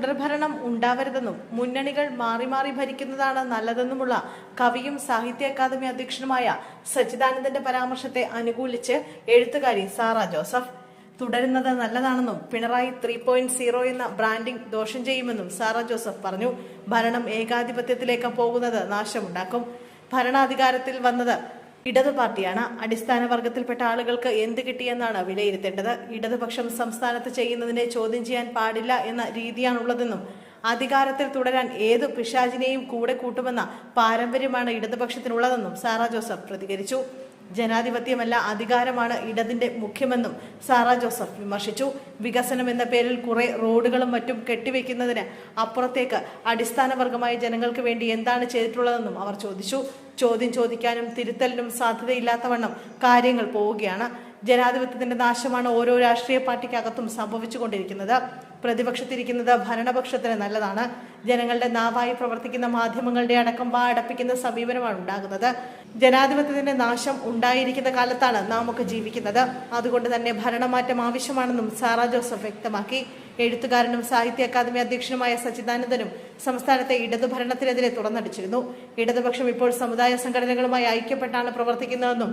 തുടർഭരണം ഉണ്ടാവരുതെന്നും മുന്നണികൾ മാറി മാറി ഭരിക്കുന്നതാണ് നല്ലതെന്നുമുള്ള കവിയും സാഹിത്യ അക്കാദമി അധ്യക്ഷനുമായ സച്ചിദാനന്ദന്റെ പരാമർശത്തെ അനുകൂലിച്ച് എഴുത്തുകാരി സാറ ജോസഫ്. തുടരുന്നത് നല്ലതാണെന്നും പിണറായി ത്രീ പോയിന്റ് സീറോ എന്ന ബ്രാൻഡിംഗ് ദോഷം ചെയ്യുമെന്നും സാറ ജോസഫ് പറഞ്ഞു. ഭരണം ഏകാധിപത്യത്തിലേക്ക് പോകുന്നത് നാശമുണ്ടാക്കും. ഭരണാധികാരത്തിൽ വന്നത് ഇടതു പാർട്ടിയാണ് അടിസ്ഥാന വർഗത്തിൽപ്പെട്ട ആളുകൾക്ക് എന്ത് കിട്ടിയെന്നാണ് വിലയിരുത്തേണ്ടത്? ഇടതുപക്ഷം സംസ്ഥാനത്ത് ചെയ്യുന്നതിനെ ചോദ്യം ചെയ്യാൻ പാടില്ല എന്ന രീതിയാണുള്ളതെന്നും അധികാരത്തിൽ തുടരാൻ ഏതു പിശാചിനെയും കൂടെ കൂട്ടുമെന്ന പാരമ്പര്യമാണ് ഇടതുപക്ഷത്തിനുള്ളതെന്നും സാറ ജോസഫ് പ്രതികരിച്ചു. ജനാധിപത്യമല്ല അധികാരമാണ് ഇടതിന്റെ മുഖ്യമെന്നും സാറ ജോസഫ് വിമർശിച്ചു. വികസനം എന്ന പേരിൽ കുറെ റോഡുകളും മറ്റും കെട്ടിവെക്കുന്നതിന് അപ്പുറത്തേക്ക് അടിസ്ഥാന വർഗമായ ജനങ്ങൾക്ക് വേണ്ടി എന്താണ് ചെയ്തിട്ടുള്ളതെന്നും അവർ ചോദിച്ചു. ചോദ്യം ചോദിക്കാനും തിരുത്തലിനും സാധ്യതയില്ലാത്തവണ്ണം കാര്യങ്ങൾ പോവുകയാണ്. ജനാധിപത്യത്തിന്റെ നാശമാണ് ഓരോ രാഷ്ട്രീയ പാർട്ടിക്കകത്തും സംഭവിച്ചുകൊണ്ടിരിക്കുന്നത്. പ്രതിപക്ഷത്തിരിക്കുന്നത് ഭരണപക്ഷത്തിന് നല്ലതാണ്. ജനങ്ങളുടെ നാവായി പ്രവർത്തിക്കുന്ന മാധ്യമങ്ങളുടെ അടക്കം വാ അടപ്പിക്കുന്ന സമീപനമാണ് ഉണ്ടാകുന്നത്. ജനാധിപത്യത്തിന്റെ നാശം ഉണ്ടായിരിക്കുന്ന കാലത്താണ് നാം ഒക്കെ ജീവിക്കുന്നത്. അതുകൊണ്ട് തന്നെ ഭരണമാറ്റം ആവശ്യമാണെന്നും സാറ ജോസഫ് വ്യക്തമാക്കി. എഴുത്തുകാരനും സാഹിത്യ അക്കാദമി അധ്യക്ഷനുമായ സച്ചിദാനന്ദനും സംസ്ഥാനത്തെ ഇടതുഭരണത്തിനെതിരെ തുറന്നടിച്ചിരുന്നു. ഇടതുപക്ഷം ഇപ്പോൾ സമുദായ സംഘടനകളുമായി ഐക്യപ്പെട്ടാണ് പ്രവർത്തിക്കുന്നതെന്നും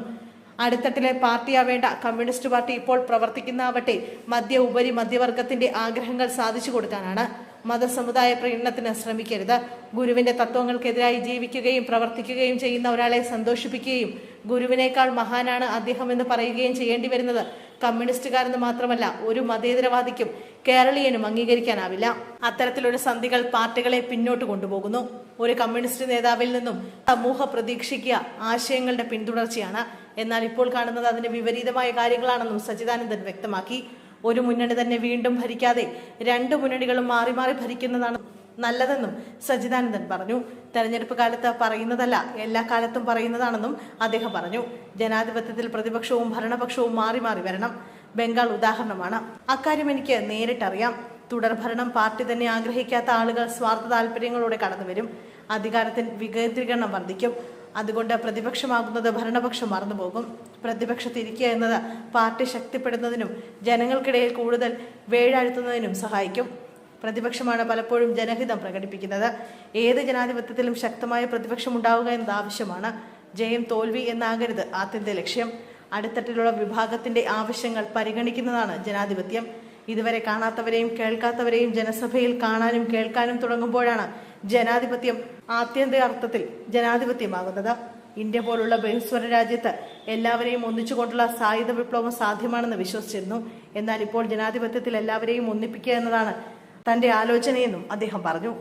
അടിത്തട്ടിലെ പാർട്ടിയാവേണ്ട കമ്മ്യൂണിസ്റ്റ് പാർട്ടി ഇപ്പോൾ പ്രവർത്തിക്കുന്നാവട്ടെ മധ്യ ഉപരി മധ്യവർഗത്തിന്റെ ആഗ്രഹങ്ങൾ സാധിച്ചു കൊടുക്കാനാണ്. മതസമുദായ പ്രകടനത്തിന് ശ്രമിക്കരുത്. ഗുരുവിന്റെ തത്വങ്ങൾക്കെതിരായി ജീവിക്കുകയും പ്രവർത്തിക്കുകയും ചെയ്യുന്ന ഒരാളെ സന്തോഷിപ്പിക്കുകയും ഗുരുവിനേക്കാൾ മഹാനാണ് അദ്ദേഹം എന്ന് പറയുകയും ചെയ്യേണ്ടി വരുന്നത് കമ്മ്യൂണിസ്റ്റുകാരെന്ന് മാത്രമല്ല ഒരു മതേതരവാദിക്കും കേരളീയനും അംഗീകരിക്കാനാവില്ല. അത്തരത്തിലൊരു സന്ധികൾ പാർട്ടികളെ പിന്നോട്ട് കൊണ്ടുപോകുന്നു. ഒരു കമ്മ്യൂണിസ്റ്റ് നേതാവിൽ നിന്നും സമൂഹ പ്രതീക്ഷിക്കുക ആശയങ്ങളുടെ പിന്തുടർച്ചയാണ്. എന്നാൽ ഇപ്പോൾ കാണുന്നത് അതിന് വിപരീതമായ കാര്യങ്ങളാണെന്നും സച്ചിദാനന്ദൻ വ്യക്തമാക്കി. ഒരു മുന്നണി തന്നെ വീണ്ടും ഭരിക്കാതെ രണ്ട് മുന്നണികളും മാറി മാറി ഭരിക്കുന്നതാണ് നല്ലതെന്നും സച്ചിദാനന്ദൻ പറഞ്ഞു. തെരഞ്ഞെടുപ്പ് കാലത്ത് പറയുന്നതല്ല എല്ലാ കാലത്തും പറയുന്നതാണെന്നും അദ്ദേഹം പറഞ്ഞു. ജനാധിപത്യത്തിൽ പ്രതിപക്ഷവും ഭരണപക്ഷവും മാറി മാറി വരണം. ബംഗാൾ ഉദാഹരണമാണ്. അക്കാര്യം എനിക്ക് നേരിട്ടറിയാം. തുടർഭരണം പാർട്ടി തന്നെ ആഗ്രഹിക്കാത്ത ആളുകൾ സ്വാർത്ഥ താല്പര്യങ്ങളോടെ കടന്നുവരും. അധികാരത്തിൽ വികേന്ദ്രീകരണം വർദ്ധിക്കും. അതുകൊണ്ട് പ്രതിപക്ഷമാകുന്നത് ഭരണപക്ഷം മറന്നുപോകും. പ്രതിപക്ഷത്തിരിക്കുക എന്നത് പാർട്ടി ശക്തിപ്പെടുന്നതിനും ജനങ്ങൾക്കിടയിൽ കൂടുതൽ വേഴാഴ്ത്തുന്നതിനും സഹായിക്കും. പ്രതിപക്ഷമാണ് പലപ്പോഴും ജനഹിതം പ്രകടിപ്പിക്കുന്നത്. ഏത് ജനാധിപത്യത്തിലും ശക്തമായ പ്രതിപക്ഷം ഉണ്ടാവുക എന്നത് ആവശ്യമാണ്. ജയം തോൽവി എന്നാകരുത് ആത്യന്തിക ലക്ഷ്യം. അടിത്തട്ടിലുള്ള വിഭാഗത്തിന്റെ ആവശ്യങ്ങൾ പരിഗണിക്കുന്നതാണ് ജനാധിപത്യം. ഇതുവരെ കാണാത്തവരെയും കേൾക്കാത്തവരെയും ജനസഭയിൽ കാണാനും കേൾക്കാനും തുടങ്ങുമ്പോഴാണ് ജനാധിപത്യം ആത്യന്തികർത്ഥത്തിൽ ജനാധിപത്യമാകുന്നത്. ഇന്ത്യ പോലുള്ള ബഹുസ്വര രാജ്യത്ത് എല്ലാവരെയും ഒന്നിച്ചുകൊണ്ടുള്ള സായുധ വിപ്ലവം സാധ്യമാണെന്ന് വിശ്വസിച്ചിരുന്നു. എന്നാൽ ഇപ്പോൾ ജനാധിപത്യത്തിൽ എല്ലാവരെയും ഒന്നിപ്പിക്കുക എന്നതാണ് തന്റെ ആലോചനയെന്നും അദ്ദേഹം പറഞ്ഞു.